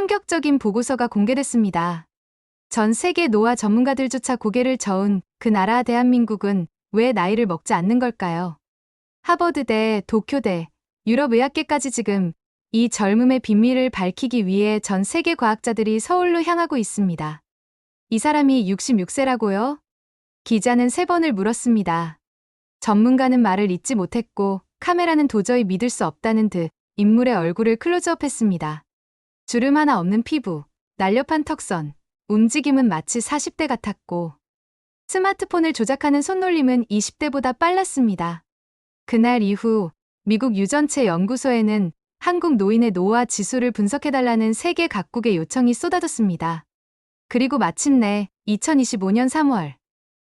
충격적인 보고서가 공개됐습니다. 전 세계 노화 전문가들조차 고개를 저은 그 나라 대한민국은 왜 나이를 먹지 않는 걸까요? 하버드대, 도쿄대, 유럽의학계까지 지금 이 젊음의 비밀을 밝히기 위해 전 세계 과학자들이 서울로 향하고 있습니다. 이 사람이 66세라고요? 기자는 세 번을 물었습니다. 전문가는 말을 잇지 못했고 카메라는 도저히 믿을 수 없다는 듯 인물의 얼굴을 클로즈업했습니다. 주름 하나 없는 피부, 날렵한 턱선, 움직임은 마치 40대 같았고 스마트폰을 조작하는 손놀림은 20대보다 빨랐습니다. 그날 이후 미국 유전체 연구소에는 한국 노인의 노화 지수를 분석해달라는 세계 각국의 요청이 쏟아졌습니다. 그리고 마침내 2025년 3월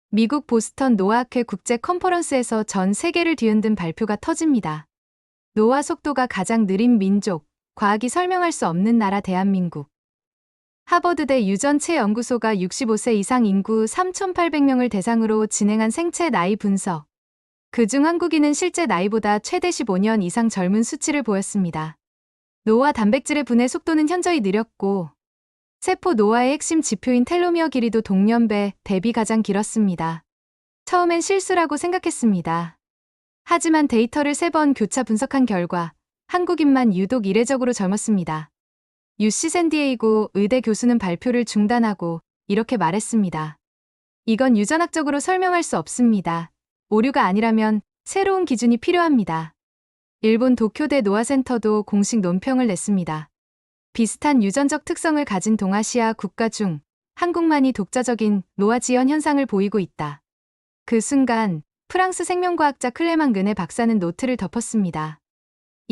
미국 보스턴 노화학회 국제 컨퍼런스에서 전 세계를 뒤흔든 발표가 터집니다. 노화 속도가 가장 느린 민족, 과학이 설명할 수 없는 나라 대한민국. 하버드대 유전체 연구소가 65세 이상 인구 3,800명을 대상으로 진행한 생체 나이 분석. 그중 한국인은 실제 나이보다 최대 15년 이상 젊은 수치를 보였습니다. 노화 단백질의 분해 속도는 현저히 느렸고, 세포 노화의 핵심 지표인 텔로미어 길이도 동년배 대비 가장 길었습니다. 처음엔 실수라고 생각했습니다. 하지만 데이터를 세 번 교차 분석한 결과 한국인만 유독 이례적으로 젊었습니다. UC 샌디에이고 의대 교수는 발표를 중단하고 이렇게 말했습니다. 이건 유전학적으로 설명할 수 없습니다. 오류가 아니라면 새로운 기준이 필요합니다. 일본 도쿄대 노화센터도 공식 논평을 냈습니다. 비슷한 유전적 특성을 가진 동아시아 국가 중 한국만이 독자적인 노화 지연 현상을 보이고 있다. 그 순간 프랑스 생명과학자 클레망근의 박사는 노트를 덮었습니다.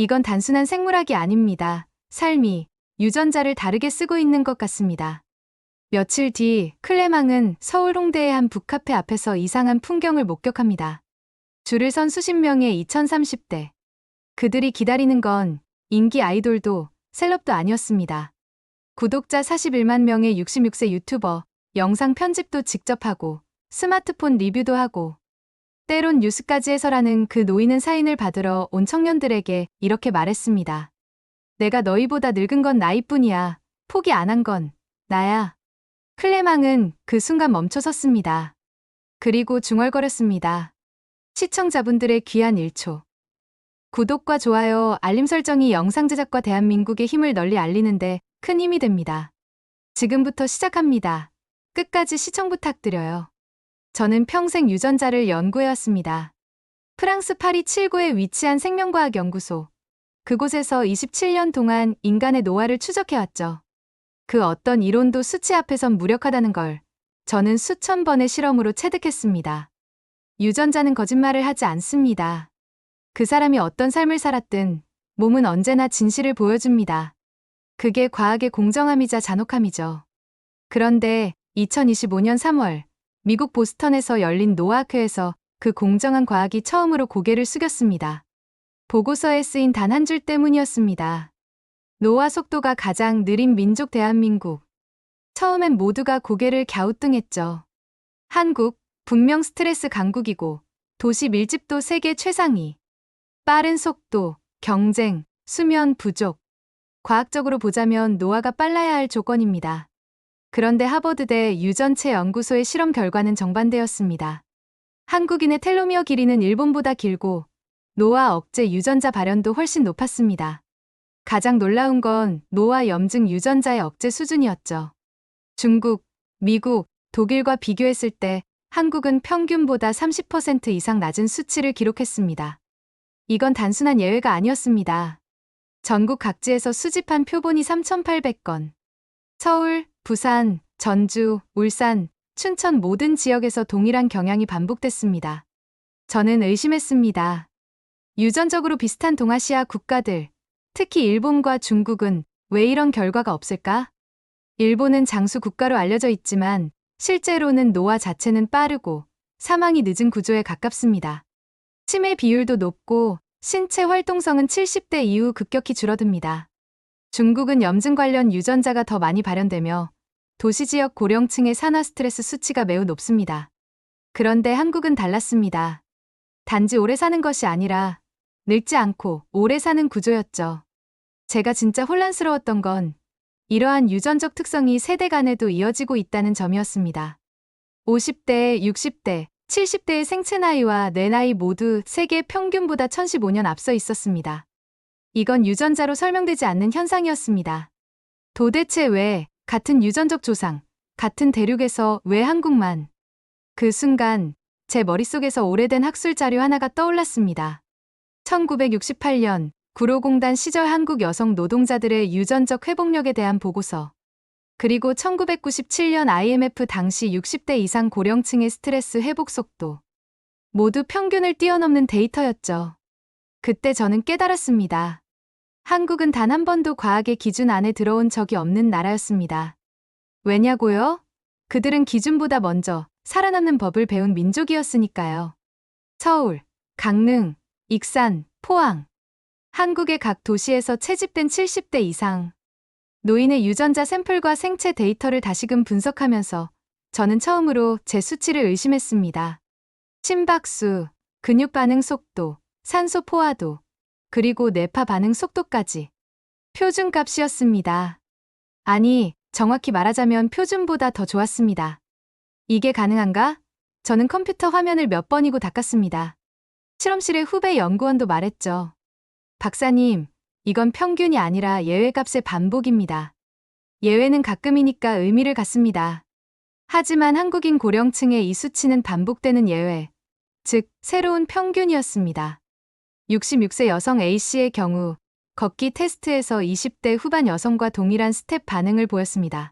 이건 단순한 생물학이 아닙니다. 삶이 유전자를 다르게 쓰고 있는 것 같습니다. 며칠 뒤 클레망은 서울 홍대의 한 북카페 앞에서 이상한 풍경을 목격합니다. 줄을 선 수십 명의 2030대. 그들이 기다리는 건 인기 아이돌도 셀럽도 아니었습니다. 구독자 41만 명의 66세 유튜버, 영상 편집도 직접 하고, 스마트폰 리뷰도 하고, 때론 뉴스까지 해설하는 그 노인은 사인을 받으러 온 청년들에게 이렇게 말했습니다. 내가 너희보다 늙은 건 나이뿐이야. 포기 안 한 건 나야. 클레망은 그 순간 멈춰 섰습니다. 그리고 중얼거렸습니다. 시청자분들의 귀한 1초. 구독과 좋아요, 알림 설정이 영상 제작과 대한민국의 힘을 널리 알리는데 큰 힘이 됩니다. 지금부터 시작합니다. 끝까지 시청 부탁드려요. 저는 평생 유전자를 연구해왔습니다. 프랑스 파리 7구에 위치한 생명과학 연구소. 그곳에서 27년 동안 인간의 노화를 추적해왔죠. 그 어떤 이론도 수치 앞에선 무력하다는 걸 저는 수천 번의 실험으로 체득했습니다. 유전자는 거짓말을 하지 않습니다. 그 사람이 어떤 삶을 살았든 몸은 언제나 진실을 보여줍니다. 그게 과학의 공정함이자 잔혹함이죠. 그런데 2025년 3월 미국 보스턴에서 열린 노아학회에서 그 공정한 과학이 처음으로 고개를 숙였습니다. 보고서에 쓰인 단 한 줄 때문이었습니다. 노화 속도가 가장 느린 민족 대한민국. 처음엔 모두가 고개를 갸우뚱했죠. 한국, 분명 스트레스 강국이고, 도시 밀집도 세계 최상위. 빠른 속도, 경쟁, 수면 부족. 과학적으로 보자면 노화가 빨라야 할 조건입니다. 그런데 하버드대 유전체 연구소의 실험 결과는 정반대였습니다. 한국인의 텔로미어 길이는 일본보다 길고, 노화 억제 유전자 발현도 훨씬 높았습니다. 가장 놀라운 건 노화 염증 유전자의 억제 수준이었죠. 중국, 미국, 독일과 비교했을 때 한국은 평균보다 30% 이상 낮은 수치를 기록했습니다. 이건 단순한 예외가 아니었습니다. 전국 각지에서 수집한 표본이 3,800건. 서울, 부산, 전주, 울산, 춘천 모든 지역에서 동일한 경향이 반복됐습니다. 저는 의심했습니다. 유전적으로 비슷한 동아시아 국가들, 특히 일본과 중국은 왜 이런 결과가 없을까? 일본은 장수 국가로 알려져 있지만 실제로는 노화 자체는 빠르고 사망이 늦은 구조에 가깝습니다. 치매 비율도 높고 신체 활동성은 70대 이후 급격히 줄어듭니다. 중국은 염증 관련 유전자가 더 많이 발현되며 도시 지역 고령층의 산화 스트레스 수치가 매우 높습니다. 그런데 한국은 달랐습니다. 단지 오래 사는 것이 아니라 늙지 않고 오래 사는 구조였죠. 제가 진짜 혼란스러웠던 건 이러한 유전적 특성이 세대 간에도 이어지고 있다는 점이었습니다. 50대, 60대, 70대의 생체 나이와 내 나이 모두 세계 평균보다 1015년 앞서 있었습니다. 이건 유전자로 설명되지 않는 현상이었습니다. 도대체 왜 같은 유전적 조상, 같은 대륙에서 왜 한국만? 그 순간 제 머릿속에서 오래된 학술 자료 하나가 떠올랐습니다. 1968년 구로공단 시절 한국 여성 노동자들의 유전적 회복력에 대한 보고서. 그리고 1997년 IMF 당시 60대 이상 고령층의 스트레스 회복 속도. 모두 평균을 뛰어넘는 데이터였죠. 그때 저는 깨달았습니다. 한국은 단 한 번도 과학의 기준 안에 들어온 적이 없는 나라였습니다. 왜냐고요? 그들은 기준보다 먼저 살아남는 법을 배운 민족이었으니까요. 서울, 강릉, 익산, 포항. 한국의 각 도시에서 채집된 70대 이상 노인의 유전자 샘플과 생체 데이터를 다시금 분석하면서 저는 처음으로 제 수치를 의심했습니다. 심박수, 근육 반응 속도, 산소 포화도, 그리고 뇌파 반응 속도까지 표준값이었습니다. 아니, 정확히 말하자면 표준보다 더 좋았습니다. 이게 가능한가? 저는 컴퓨터 화면을 몇 번이고 닦았습니다. 실험실의 후배 연구원도 말했죠. 박사님, 이건 평균이 아니라 예외값의 반복입니다. 예외는 가끔이니까 의미를 갖습니다. 하지만 한국인 고령층의 이 수치는 반복되는 예외, 즉, 새로운 평균이었습니다. 66세 여성 A씨의 경우, 걷기 테스트에서 20대 후반 여성과 동일한 스텝 반응을 보였습니다.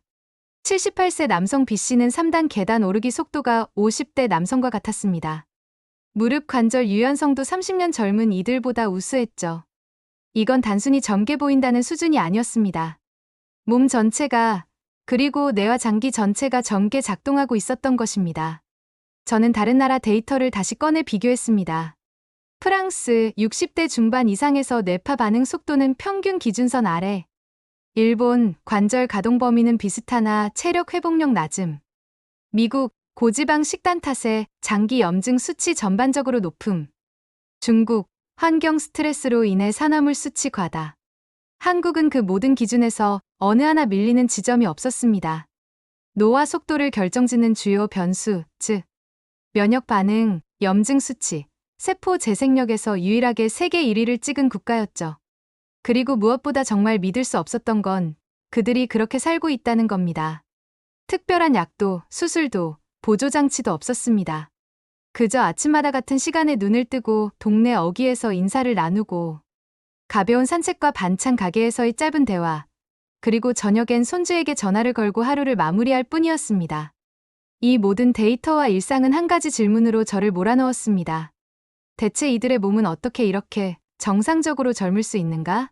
78세 남성 B씨는 3단 계단 오르기 속도가 50대 남성과 같았습니다. 무릎 관절 유연성도 30년 젊은 이들보다 우수했죠. 이건 단순히 젊게 보인다는 수준이 아니었습니다. 몸 전체가, 그리고 뇌와 장기 전체가 젊게 작동하고 있었던 것입니다. 저는 다른 나라 데이터를 다시 꺼내 비교했습니다. 프랑스 60대 중반 이상에서 뇌파 반응 속도는 평균 기준선 아래. 일본 관절 가동 범위는 비슷하나 체력 회복력 낮음. 미국 고지방 식단 탓에 장기 염증 수치 전반적으로 높음. 중국 환경 스트레스로 인해 산화물 수치 과다. 한국은 그 모든 기준에서 어느 하나 밀리는 지점이 없었습니다. 노화 속도를 결정짓는 주요 변수, 즉 면역 반응, 염증 수치, 세포 재생력에서 유일하게 세계 1위를 찍은 국가였죠. 그리고 무엇보다 정말 믿을 수 없었던 건 그들이 그렇게 살고 있다는 겁니다. 특별한 약도, 수술도, 보조장치도 없었습니다. 그저 아침마다 같은 시간에 눈을 뜨고 동네 어귀에서 인사를 나누고 가벼운 산책과 반찬 가게에서의 짧은 대화, 그리고 저녁엔 손주에게 전화를 걸고 하루를 마무리할 뿐이었습니다. 이 모든 데이터와 일상은 한 가지 질문으로 저를 몰아넣었습니다. 대체 이들의 몸은 어떻게 이렇게 정상적으로 젊을 수 있는가?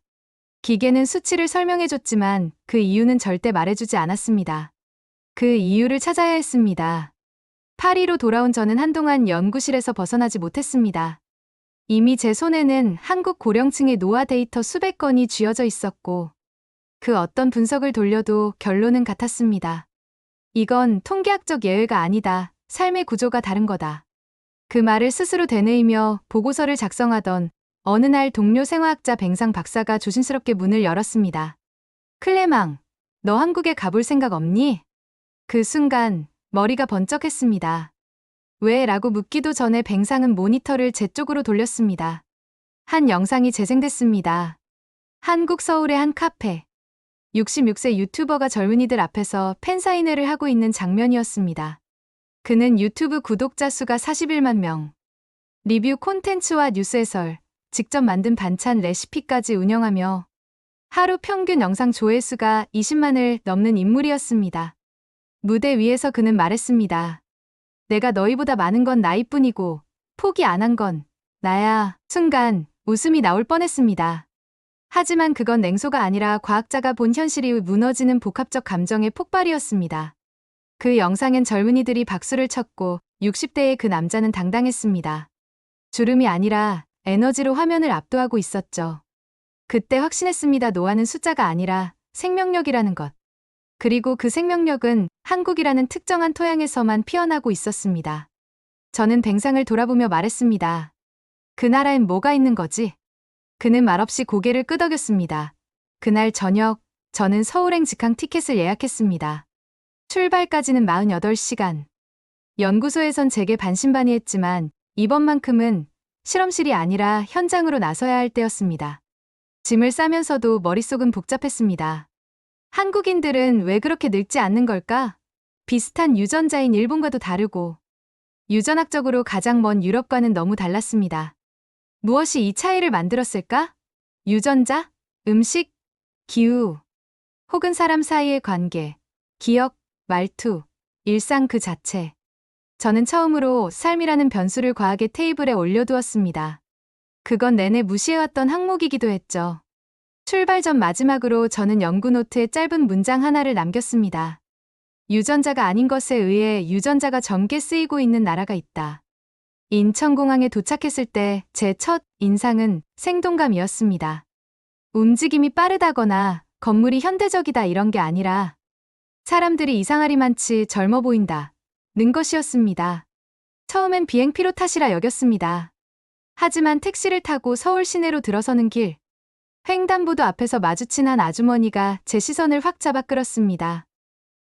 기계는 수치를 설명해줬지만 그 이유는 절대 말해주지 않았습니다. 그 이유를 찾아야 했습니다. 파리로 돌아온 저는 한동안 연구실에서 벗어나지 못했습니다. 이미 제 손에는 한국 고령층의 노화 데이터 수백 건이 쥐어져 있었고, 그 어떤 분석을 돌려도 결론은 같았습니다. 이건 통계학적 예외가 아니다. 삶의 구조가 다른 거다. 그 말을 스스로 되뇌이며 보고서를 작성하던 어느 날 동료 생화학자 뱅상 박사가 조심스럽게 문을 열었습니다. 클레망, 너 한국에 가볼 생각 없니? 그 순간 머리가 번쩍했습니다. 왜? 라고 묻기도 전에 뱅상은 모니터를 제 쪽으로 돌렸습니다. 한 영상이 재생됐습니다. 한국 서울의 한 카페. 66세 유튜버가 젊은이들 앞에서 팬사인회를 하고 있는 장면이었습니다. 그는 유튜브 구독자 수가 41만 명. 리뷰 콘텐츠와 뉴스 해설, 직접 만든 반찬 레시피까지 운영하며 하루 평균 영상 조회수가 20만을 넘는 인물이었습니다. 무대 위에서 그는 말했습니다. 내가 너희보다 많은 건 나이뿐이고 포기 안 한 건 나야. 순간 웃음이 나올 뻔했습니다. 하지만 그건 냉소가 아니라 과학자가 본 현실이 무너지는 복합적 감정의 폭발이었습니다. 그 영상엔 젊은이들이 박수를 쳤고 60대의 그 남자는 당당했습니다. 주름이 아니라 에너지로 화면을 압도하고 있었죠. 그때 확신했습니다. 노화는 숫자가 아니라 생명력이라는 것. 그리고 그 생명력은 한국이라는 특정한 토양에서만 피어나고 있었습니다. 저는 뱅상을 돌아보며 말했습니다. 그 나라엔 뭐가 있는 거지? 그는 말없이 고개를 끄덕였습니다. 그날 저녁 저는 서울행 직항 티켓을 예약했습니다. 출발까지는 48시간. 연구소에선 제게 반신반의했지만 이번만큼은 실험실이 아니라 현장으로 나서야 할 때였습니다. 짐을 싸면서도 머릿속은 복잡했습니다. 한국인들은 왜 그렇게 늙지 않는 걸까? 비슷한 유전자인 일본과도 다르고 유전학적으로 가장 먼 유럽과는 너무 달랐습니다. 무엇이 이 차이를 만들었을까? 유전자, 음식, 기후, 혹은 사람 사이의 관계, 기억, 말투, 일상 그 자체. 저는 처음으로 삶이라는 변수를 과학의 테이블에 올려두었습니다. 그건 내내 무시해왔던 항목이기도 했죠. 출발 전 마지막으로 저는 연구 노트에 짧은 문장 하나를 남겼습니다. 유전자가 아닌 것에 의해 유전자가 젊게 쓰이고 있는 나라가 있다. 인천공항에 도착했을 때 제 첫 인상은 생동감이었습니다. 움직임이 빠르다거나 건물이 현대적이다 이런 게 아니라 사람들이 이상하리만치 젊어 보인다. 는 것이었습니다. 처음엔 비행 피로 탓이라 여겼습니다. 하지만 택시를 타고 서울 시내로 들어서는 길. 횡단보도 앞에서 마주친 한 아주머니가 제 시선을 확 잡아 끌었습니다.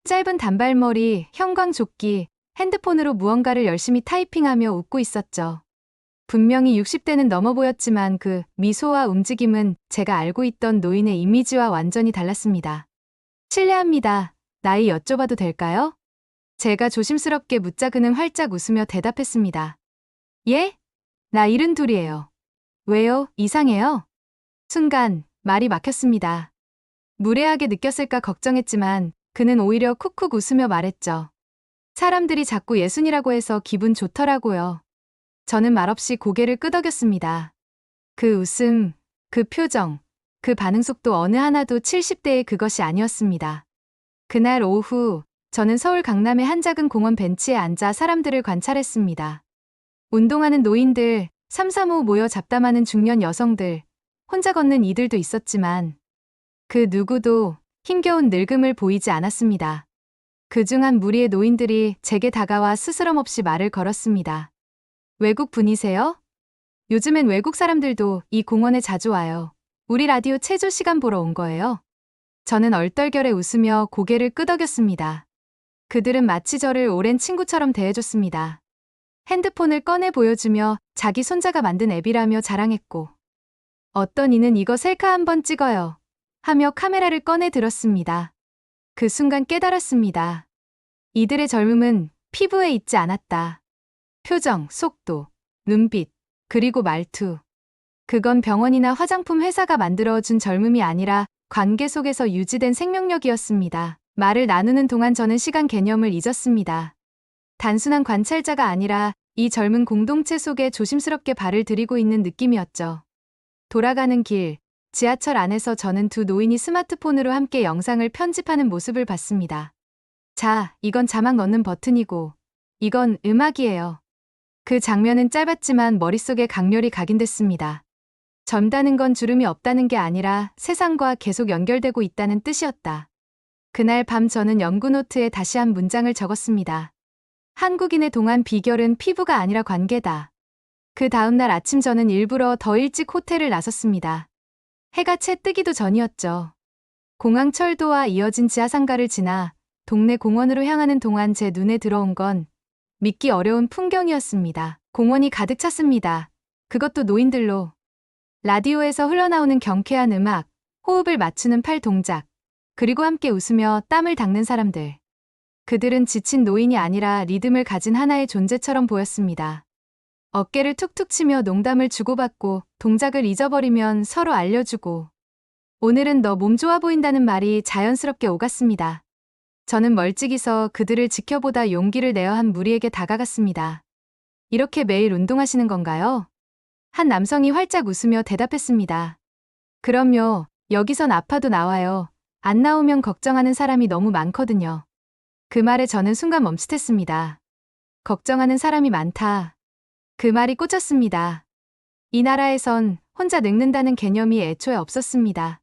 짧은 단발머리, 형광조끼, 핸드폰으로 무언가를 열심히 타이핑하며 웃고 있었죠. 분명히 60대는 넘어 보였지만 그 미소와 움직임은 제가 알고 있던 노인의 이미지와 완전히 달랐습니다. 실례합니다. 나이 여쭤봐도 될까요? 제가 조심스럽게 묻자 그는 활짝 웃으며 대답했습니다. 예? 나 일흔 둘이에요. 왜요? 이상해요? 순간 말이 막혔습니다. 무례하게 느꼈을까 걱정했지만 그는 오히려 쿡쿡 웃으며 말했죠. 사람들이 자꾸 예순이라고 해서 기분 좋더라고요. 저는 말없이 고개를 끄덕였습니다. 그 웃음, 그 표정, 그 반응 속도 어느 하나도 70대의 그것이 아니었습니다. 그날 오후 저는 서울 강남의 한 작은 공원 벤치에 앉아 사람들을 관찰했습니다. 운동하는 노인들, 삼삼오오 모여 잡담하는 중년 여성들, 혼자 걷는 이들도 있었지만 그 누구도 힘겨운 늙음을 보이지 않았습니다. 그중 한 무리의 노인들이 제게 다가와 스스럼 없이 말을 걸었습니다. 외국 분이세요? 요즘엔 외국 사람들도 이 공원에 자주 와요. 우리 라디오 체조 시간 보러 온 거예요. 저는 얼떨결에 웃으며 고개를 끄덕였습니다. 그들은 마치 저를 오랜 친구처럼 대해줬습니다. 핸드폰을 꺼내 보여주며 자기 손자가 만든 앱이라며 자랑했고, 어떤 이는 이거 셀카 한번 찍어요. 하며 카메라를 꺼내 들었습니다. 그 순간 깨달았습니다. 이들의 젊음은 피부에 있지 않았다. 표정, 속도, 눈빛, 그리고 말투. 그건 병원이나 화장품 회사가 만들어준 젊음이 아니라 관계 속에서 유지된 생명력이었습니다. 말을 나누는 동안 저는 시간 개념을 잊었습니다. 단순한 관찰자가 아니라 이 젊은 공동체 속에 조심스럽게 발을 들이고 있는 느낌이었죠. 돌아가는 길, 지하철 안에서 저는 두 노인이 스마트폰으로 함께 영상을 편집하는 모습을 봤습니다. 자, 이건 자막 넣는 버튼이고, 이건 음악이에요. 그 장면은 짧았지만 머릿속에 강렬히 각인됐습니다. 젊다는 건 주름이 없다는 게 아니라 세상과 계속 연결되고 있다는 뜻이었다. 그날 밤 저는 연구노트에 다시 한 문장을 적었습니다. 한국인의 동안 비결은 피부가 아니라 관계다. 그 다음날 아침 저는 일부러 더 일찍 호텔을 나섰습니다. 해가 채 뜨기도 전이었죠. 공항 철도와 이어진 지하상가를 지나 동네 공원으로 향하는 동안 제 눈에 들어온 건 믿기 어려운 풍경이었습니다. 공원이 가득 찼습니다. 그것도 노인들로. 라디오에서 흘러나오는 경쾌한 음악, 호흡을 맞추는 팔 동작, 그리고 함께 웃으며 땀을 닦는 사람들. 그들은 지친 노인이 아니라 리듬을 가진 하나의 존재처럼 보였습니다. 어깨를 툭툭 치며 농담을 주고받고 동작을 잊어버리면 서로 알려주고 오늘은 너 몸 좋아 보인다는 말이 자연스럽게 오갔습니다. 저는 멀찍이 서 그들을 지켜보다 용기를 내어 한 무리에게 다가갔습니다. 이렇게 매일 운동하시는 건가요? 한 남성이 활짝 웃으며 대답했습니다. 그럼요. 여기선 아파도 나와요. 안 나오면 걱정하는 사람이 너무 많거든요. 그 말에 저는 순간 멈칫했습니다. 걱정하는 사람이 많다. 그 말이 꽂혔습니다. 이 나라에선 혼자 늙는다는 개념이 애초에 없었습니다.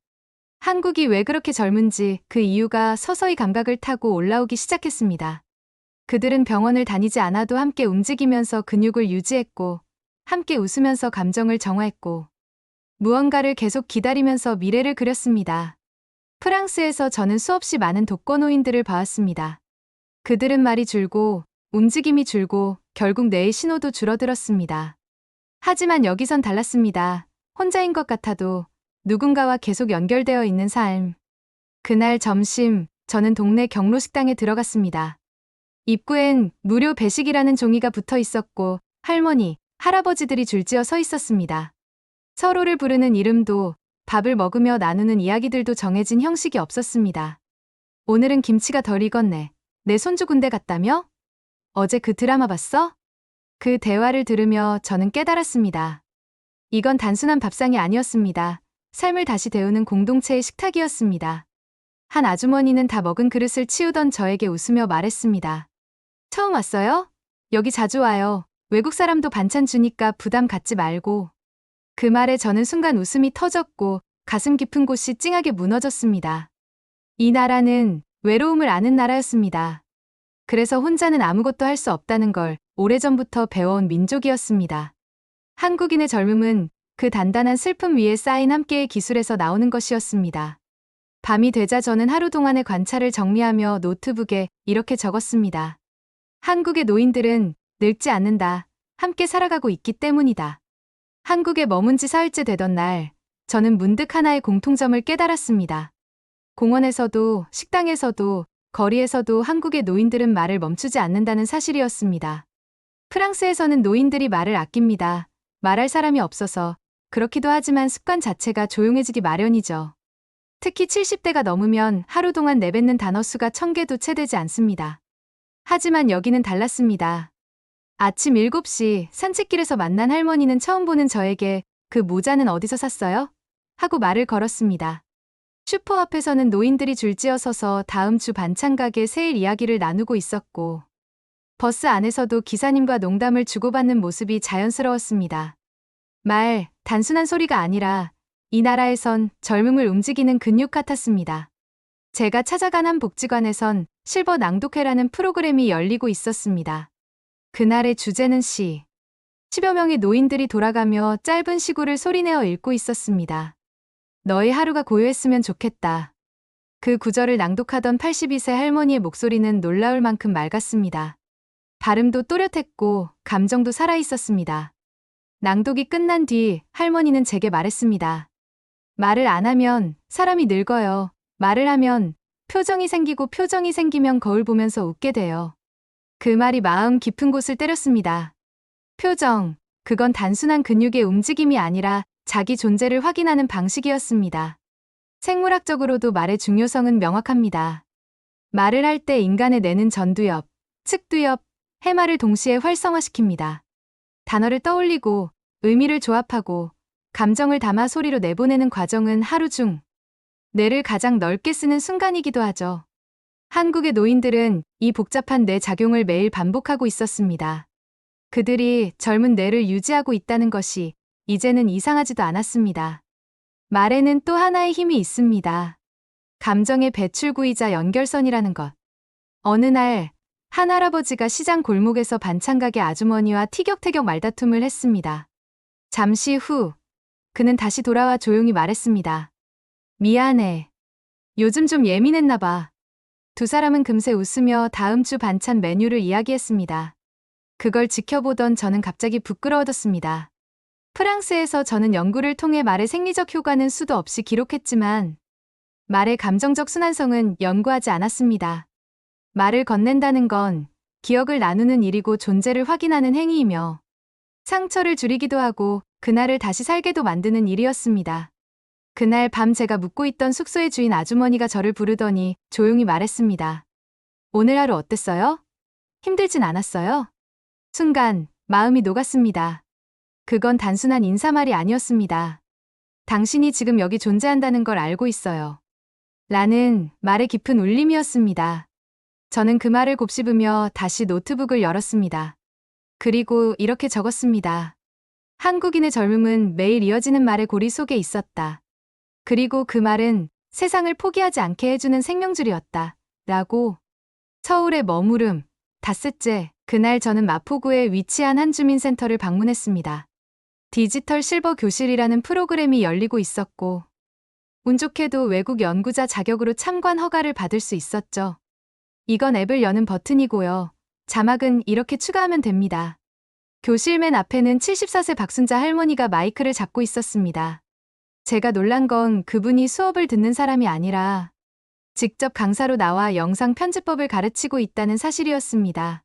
한국이 왜 그렇게 젊은지 그 이유가 서서히 감각을 타고 올라오기 시작했습니다. 그들은 병원을 다니지 않아도 함께 움직이면서 근육을 유지했고, 함께 웃으면서 감정을 정화했고, 무언가를 계속 기다리면서 미래를 그렸습니다. 프랑스에서 저는 수없이 많은 독거노인들을 봐왔습니다. 그들은 말이 줄고 움직임이 줄고 결국 뇌의 신호도 줄어들었습니다. 하지만 여기선 달랐습니다. 혼자인 것 같아도 누군가와 계속 연결되어 있는 삶. 그날 점심, 저는 동네 경로식당에 들어갔습니다. 입구엔 무료 배식이라는 종이가 붙어 있었고 할머니, 할아버지들이 줄지어 서 있었습니다. 서로를 부르는 이름도 밥을 먹으며 나누는 이야기들도 정해진 형식이 없었습니다. 오늘은 김치가 덜 익었네. 내 손주 군대 갔다며? 어제 그 드라마 봤어? 그 대화를 들으며 저는 깨달았습니다. 이건 단순한 밥상이 아니었습니다. 삶을 다시 데우는 공동체의 식탁이었습니다. 한 아주머니는 다 먹은 그릇을 치우던 저에게 웃으며 말했습니다. 처음 왔어요? 여기 자주 와요. 외국 사람도 반찬 주니까 부담 갖지 말고. 그 말에 저는 순간 웃음이 터졌고 가슴 깊은 곳이 찡하게 무너졌습니다. 이 나라는 외로움을 아는 나라였습니다. 그래서 혼자는 아무것도 할 수 없다는 걸 오래전부터 배워온 민족이었습니다. 한국인의 젊음은 그 단단한 슬픔 위에 쌓인 함께의 기술에서 나오는 것이었습니다. 밤이 되자 저는 하루 동안의 관찰을 정리하며 노트북에 이렇게 적었습니다. 한국의 노인들은 늙지 않는다. 함께 살아가고 있기 때문이다. 한국에 머문 지 사흘째 되던 날, 저는 문득 하나의 공통점을 깨달았습니다. 공원에서도, 식당에서도, 거리에서도 한국의 노인들은 말을 멈추지 않는다는 사실이었습니다. 프랑스에서는 노인들이 말을 아낍니다. 말할 사람이 없어서 그렇기도 하지만 습관 자체가 조용해지기 마련이죠. 특히 70대가 넘으면 하루 동안 내뱉는 단어 수가 1000개도 채 되지 않습니다. 하지만 여기는 달랐습니다. 아침 7시 산책길에서 만난 할머니는 처음 보는 저에게 그 모자는 어디서 샀어요? 하고 말을 걸었습니다. 슈퍼 앞에서는 노인들이 줄지어 서서 다음 주 반찬 가게 세일 이야기를 나누고 있었고, 버스 안에서도 기사님과 농담을 주고받는 모습이 자연스러웠습니다. 말, 단순한 소리가 아니라 이 나라에선 젊음을 움직이는 근육 같았습니다. 제가 찾아간 한 복지관에선 실버 낭독회라는 프로그램이 열리고 있었습니다. 그날의 주제는 시. 10여 명의 노인들이 돌아가며 짧은 시구를 소리내어 읽고 있었습니다. 너의 하루가 고요했으면 좋겠다. 그 구절을 낭독하던 82세 할머니의 목소리는 놀라울 만큼 맑았습니다. 발음도 또렷했고 감정도 살아있었습니다. 낭독이 끝난 뒤 할머니는 제게 말했습니다. 말을 안 하면 사람이 늙어요. 말을 하면 표정이 생기고 표정이 생기면 거울 보면서 웃게 돼요. 그 말이 마음 깊은 곳을 때렸습니다. 표정, 그건 단순한 근육의 움직임이 아니라 자기 존재를 확인하는 방식이었습니다. 생물학적으로도 말의 중요성은 명확합니다. 말을 할 때 인간의 뇌는 전두엽, 측두엽, 해마를 동시에 활성화시킵니다. 단어를 떠올리고 의미를 조합하고 감정을 담아 소리로 내보내는 과정은 하루 중 뇌를 가장 넓게 쓰는 순간이기도 하죠. 한국의 노인들은 이 복잡한 뇌 작용을 매일 반복하고 있었습니다. 그들이 젊은 뇌를 유지하고 있다는 것이 이제는 이상하지도 않았습니다. 말에는 또 하나의 힘이 있습니다. 감정의 배출구이자 연결선이라는 것. 어느 날, 한 할아버지가 시장 골목에서 반찬가게 아주머니와 티격태격 말다툼을 했습니다. 잠시 후, 그는 다시 돌아와 조용히 말했습니다. 미안해. 요즘 좀 예민했나 봐. 두 사람은 금세 웃으며 다음 주 반찬 메뉴를 이야기했습니다. 그걸 지켜보던 저는 갑자기 부끄러워졌습니다. 프랑스에서 저는 연구를 통해 말의 생리적 효과는 수도 없이 기록했지만 말의 감정적 순환성은 연구하지 않았습니다. 말을 건넨다는 건 기억을 나누는 일이고 존재를 확인하는 행위이며 상처를 줄이기도 하고 그날을 다시 살게도 만드는 일이었습니다. 그날 밤 제가 묵고 있던 숙소의 주인 아주머니가 저를 부르더니 조용히 말했습니다. 오늘 하루 어땠어요? 힘들진 않았어요? 순간 마음이 녹았습니다. 그건 단순한 인사말이 아니었습니다. 당신이 지금 여기 존재한다는 걸 알고 있어요. 라는 말의 깊은 울림이었습니다. 저는 그 말을 곱씹으며 다시 노트북을 열었습니다. 그리고 이렇게 적었습니다. 한국인의 젊음은 매일 이어지는 말의 고리 속에 있었다. 그리고 그 말은 세상을 포기하지 않게 해주는 생명줄이었다. 라고 서울의 머무름, 닷새째, 그날 저는 마포구에 위치한 한 주민센터를 방문했습니다. 디지털 실버 교실이라는 프로그램이 열리고 있었고, 운 좋게도 외국 연구자 자격으로 참관 허가를 받을 수 있었죠. 이건 앱을 여는 버튼이고요. 자막은 이렇게 추가하면 됩니다. 교실 맨 앞에는 74세 박순자 할머니가 마이크를 잡고 있었습니다. 제가 놀란 건 그분이 수업을 듣는 사람이 아니라 직접 강사로 나와 영상 편집법을 가르치고 있다는 사실이었습니다.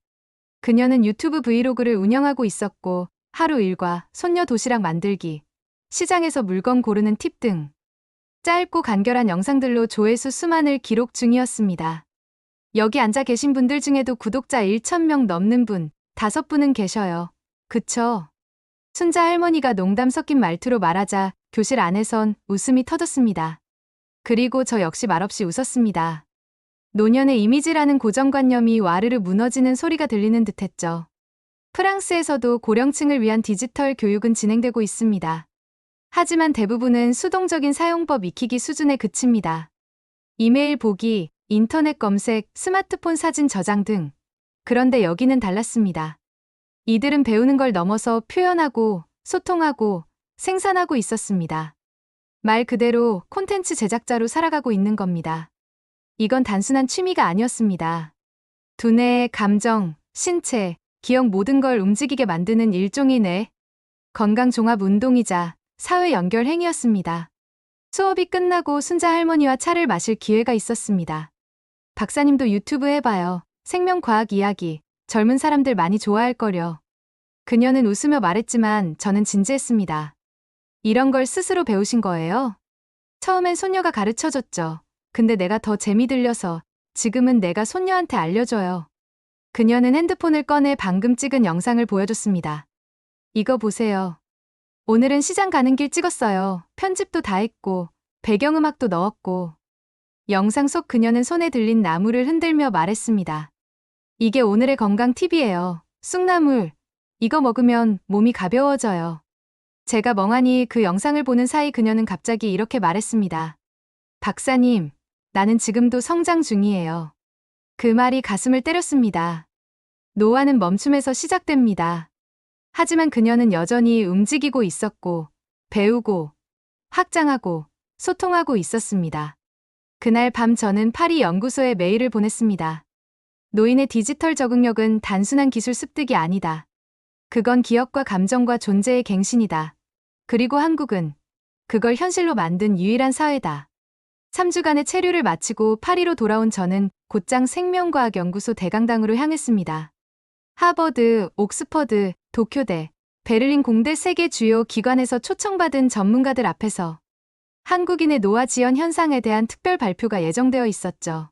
그녀는 유튜브 브이로그를 운영하고 있었고 하루 일과 손녀 도시락 만들기, 시장에서 물건 고르는 팁 등 짧고 간결한 영상들로 조회수 수만을 기록 중이었습니다. 여기 앉아 계신 분들 중에도 구독자 1,000명 넘는 분, 다섯 분은 계셔요. 그쵸? 순자 할머니가 농담 섞인 말투로 말하자 교실 안에선 웃음이 터졌습니다. 그리고 저 역시 말없이 웃었습니다. 노년의 이미지라는 고정관념이 와르르 무너지는 소리가 들리는 듯했죠. 프랑스에서도 고령층을 위한 디지털 교육은 진행되고 있습니다. 하지만 대부분은 수동적인 사용법 익히기 수준에 그칩니다. 이메일 보기, 인터넷 검색, 스마트폰 사진 저장 등. 그런데 여기는 달랐습니다. 이들은 배우는 걸 넘어서 표현하고, 소통하고, 생산하고 있었습니다. 말 그대로 콘텐츠 제작자로 살아가고 있는 겁니다. 이건 단순한 취미가 아니었습니다. 두뇌, 감정, 신체, 기억 모든 걸 움직이게 만드는 일종의 뇌, 건강 종합 운동이자 사회 연결 행위였습니다. 수업이 끝나고 순자 할머니와 차를 마실 기회가 있었습니다. 박사님도 유튜브 해봐요. 생명과학 이야기. 젊은 사람들 많이 좋아할 거려. 그녀는 웃으며 말했지만 저는 진지했습니다. 이런 걸 스스로 배우신 거예요? 처음엔 손녀가 가르쳐 줬죠. 근데 내가 더 재미 들려서 지금은 내가 손녀한테 알려줘요. 그녀는 핸드폰을 꺼내 방금 찍은 영상을 보여줬습니다. 이거 보세요. 오늘은 시장 가는 길 찍었어요. 편집도 다 했고, 배경음악도 넣었고. 영상 속 그녀는 손에 들린 나무를 흔들며 말했습니다. 이게 오늘의 건강 팁이에요. 쑥나물. 이거 먹으면 몸이 가벼워져요. 제가 멍하니 그 영상을 보는 사이 그녀는 갑자기 이렇게 말했습니다. 박사님, 나는 지금도 성장 중이에요. 그 말이 가슴을 때렸습니다. 노화는 멈춤에서 시작됩니다. 하지만 그녀는 여전히 움직이고 있었고, 배우고, 확장하고, 소통하고 있었습니다. 그날 밤 저는 파리 연구소에 메일을 보냈습니다. 노인의 디지털 적응력은 단순한 기술 습득이 아니다. 그건 기억과 감정과 존재의 갱신이다. 그리고 한국은 그걸 현실로 만든 유일한 사회다. 3주간의 체류를 마치고 파리로 돌아온 저는 곧장 생명과학연구소 대강당으로 향했습니다. 하버드, 옥스퍼드, 도쿄대, 베를린 공대 세계 주요 기관에서 초청받은 전문가들 앞에서 한국인의 노화 지연 현상에 대한 특별 발표가 예정되어 있었죠.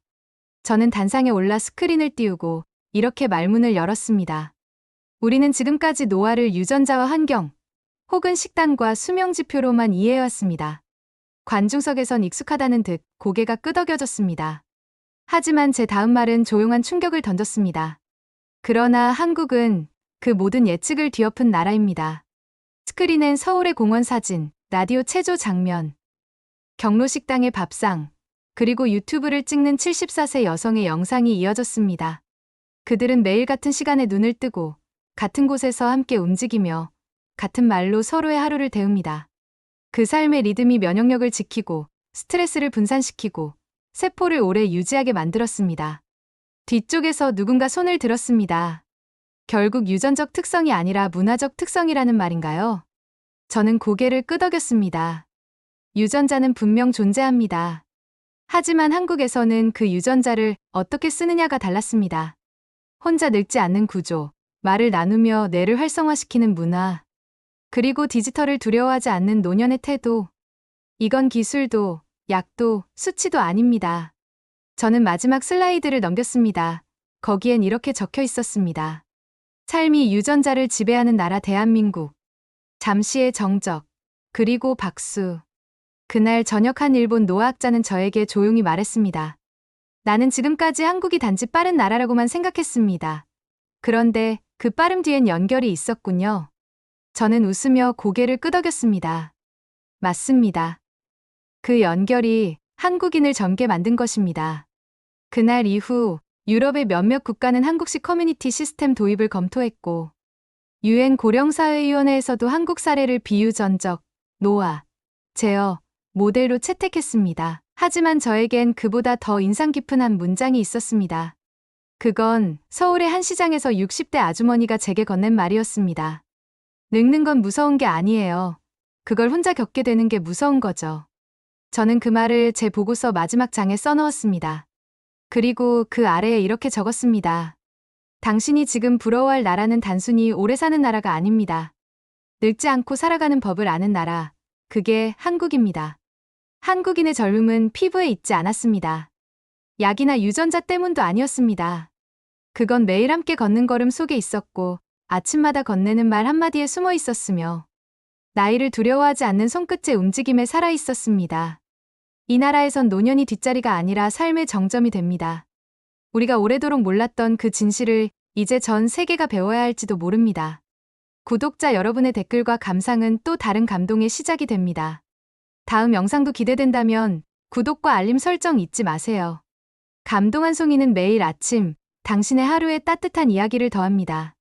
저는 단상에 올라 스크린을 띄우고 이렇게 말문을 열었습니다. 우리는 지금까지 노화를 유전자와 환경, 혹은 식단과 수명 지표로만 이해해왔습니다. 관중석에선 익숙하다는 듯 고개가 끄덕여졌습니다. 하지만 제 다음 말은 조용한 충격을 던졌습니다. 그러나 한국은 그 모든 예측을 뒤엎은 나라입니다. 스크린엔 서울의 공원 사진, 라디오 체조 장면, 경로 식당의 밥상, 그리고 유튜브를 찍는 74세 여성의 영상이 이어졌습니다. 그들은 매일 같은 시간에 눈을 뜨고 같은 곳에서 함께 움직이며 같은 말로 서로의 하루를 대웁니다. 그 삶의 리듬이 면역력을 지키고 스트레스를 분산시키고 세포를 오래 유지하게 만들었습니다. 뒤쪽에서 누군가 손을 들었습니다. 결국 유전적 특성이 아니라 문화적 특성이라는 말인가요? 저는 고개를 끄덕였습니다. 유전자는 분명 존재합니다. 하지만 한국에서는 그 유전자를 어떻게 쓰느냐가 달랐습니다. 혼자 늙지 않는 구조, 말을 나누며 뇌를 활성화시키는 문화, 그리고 디지털을 두려워하지 않는 노년의 태도. 이건 기술도, 약도, 수치도 아닙니다. 저는 마지막 슬라이드를 넘겼습니다. 거기엔 이렇게 적혀 있었습니다. 삶이 유전자를 지배하는 나라 대한민국. 잠시의 정적. 그리고 박수. 그날 저녁 한 일본 노학자는 저에게 조용히 말했습니다. 나는 지금까지 한국이 단지 빠른 나라라고만 생각했습니다. 그런데 그 빠름 뒤엔 연결이 있었군요. 저는 웃으며 고개를 끄덕였습니다. 맞습니다. 그 연결이 한국인을 젊게 만든 것입니다. 그날 이후 유럽의 몇몇 국가는 한국식 커뮤니티 시스템 도입을 검토했고, 유엔 고령사회위원회에서도 한국 사례를 비유전적, 노화, 제어, 모델로 채택했습니다. 하지만 저에겐 그보다 더 인상 깊은 한 문장이 있었습니다. 그건 서울의 한 시장에서 60대 아주머니가 제게 건넨 말이었습니다. 늙는 건 무서운 게 아니에요. 그걸 혼자 겪게 되는 게 무서운 거죠. 저는 그 말을 제 보고서 마지막 장에 써넣었습니다. 그리고 그 아래에 이렇게 적었습니다. 당신이 지금 부러워할 나라는 단순히 오래 사는 나라가 아닙니다. 늙지 않고 살아가는 법을 아는 나라. 그게 한국입니다. 한국인의 젊음은 피부에 있지 않았습니다. 약이나 유전자 때문도 아니었습니다. 그건 매일 함께 걷는 걸음 속에 있었고 아침마다 건네는 말 한마디에 숨어 있었으며 나이를 두려워하지 않는 손끝의 움직임에 살아 있었습니다. 이 나라에선 노년이 뒷자리가 아니라 삶의 정점이 됩니다. 우리가 오래도록 몰랐던 그 진실을 이제 전 세계가 배워야 할지도 모릅니다. 구독자 여러분의 댓글과 감상은 또 다른 감동의 시작이 됩니다. 다음 영상도 기대된다면 구독과 알림 설정 잊지 마세요. 감동 한 송이는 매일 아침 당신의 하루에 따뜻한 이야기를 더합니다.